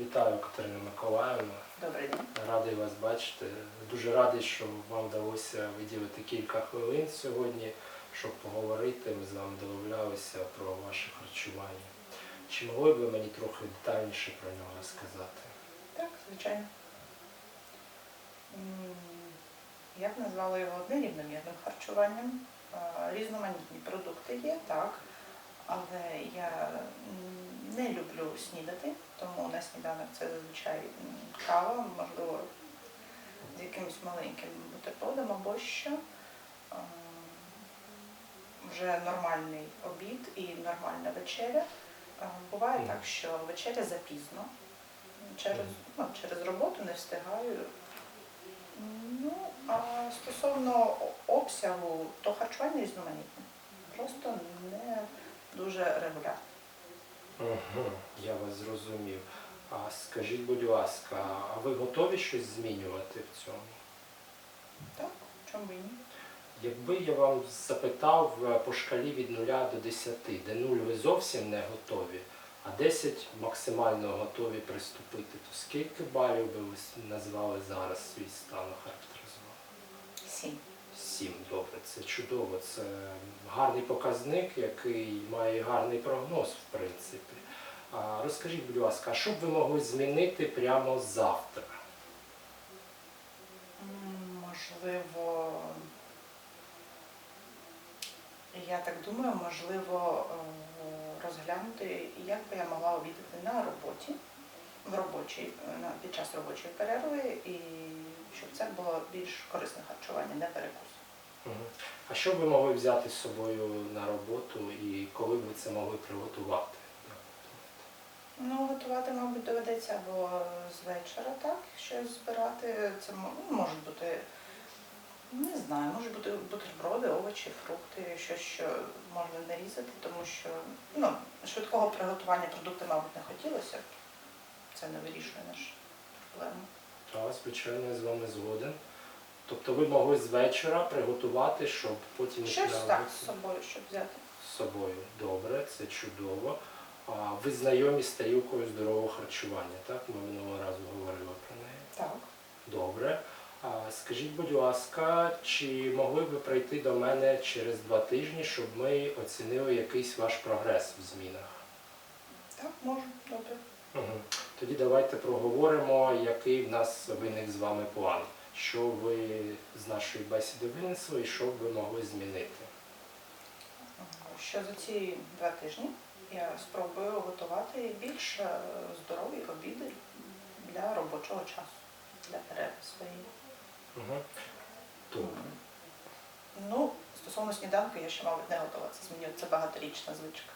Вітаю, Катерина Миколаївна. Добрий день. Радий вас бачити. Дуже радий, що вам вдалося виділити кілька хвилин сьогодні, щоб поговорити. Ми з вами домовлялися про ваше харчування. Чи могли б ви мені трохи детальніше про нього розказати? Так, звичайно. Я б назвала його нерівномірним харчуванням. Різноманітні продукти є, так. Але я не люблю снідати, тому на сніданок це зазвичай кава, можливо, з якимось маленьким бутербродом або що. Вже нормальний обід і нормальна вечеря. Буває так, що вечеря запізно. Через, ну, через роботу не встигаю. Ну, а стосовно обсягу, то харчування різноманітне. Просто не дуже регулярно. Угу, я вас зрозумів. А скажіть, будь ласка, а ви готові щось змінювати в цьому? Так, чому і ні? Якби я вам запитав е, по шкалі від 0 до 10, де 0 ви зовсім не готові, а 10 максимально готові приступити, то скільки балів би ви назвали зараз свій стан охарактеризували? Сім. 7, добре, це чудово. Це гарний показник, який має гарний прогноз, в принципі. Розкажіть, будь ласка, що б ви могли змінити прямо завтра? Можливо, я так думаю, можливо, е, розглянути, як би я могла обідати на роботі, в робочій, під час робочої перерви, і щоб це було більш корисне харчування, не перекус. А що б ви могли взяти з собою на роботу і коли б ви це могли приготувати? Ну, готувати, мабуть, доведеться або з вечора, так, щось збирати. Це ну, можуть бути, не знаю, можуть бути бутерброди, овочі, фрукти, щось, що можна нарізати, тому що ну, швидкого приготування продукту, мабуть, не хотілося. Це не вирішує нашу проблему. Так, звичайно, я з вами згоден. Тобто ви могли з вечора приготувати, щоб потім Щось так з собою, щоб взяти. з собою. Добре, це чудово. А ви знайомі з тарілкою здорового харчування, так? Ми минулого разу говорили про неї. Так. Добре. А скажіть, будь ласка, чи могли б ви прийти до мене через два тижні, щоб ми оцінили якийсь ваш прогрес в змінах? Так, можу, добре. Угу. Тоді давайте проговоримо, який в нас виник з вами план. Що ви з нашої бесіди винесли і що б ви могли змінити? Що за ці два тижні я спробую готувати більш е, здорові обіди для робочого часу, для перерви своєї. Угу. Добре. Ну, стосовно сніданку, я ще, мабуть, не готова. Це багаторічна звичка.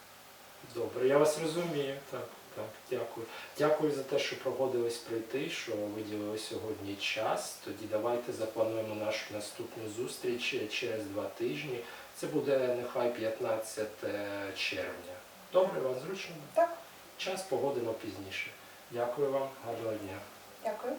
Добре, я вас розумію. Так, так, дякую. Дякую за те, що погодились прийти, що виділили сьогодні час. Тоді давайте заплануємо нашу наступну зустріч через два тижні. Це буде нехай 15 червня. Добре, вам зручно? Так, Час погодимо пізніше. Дякую вам, гарного дня. дякую.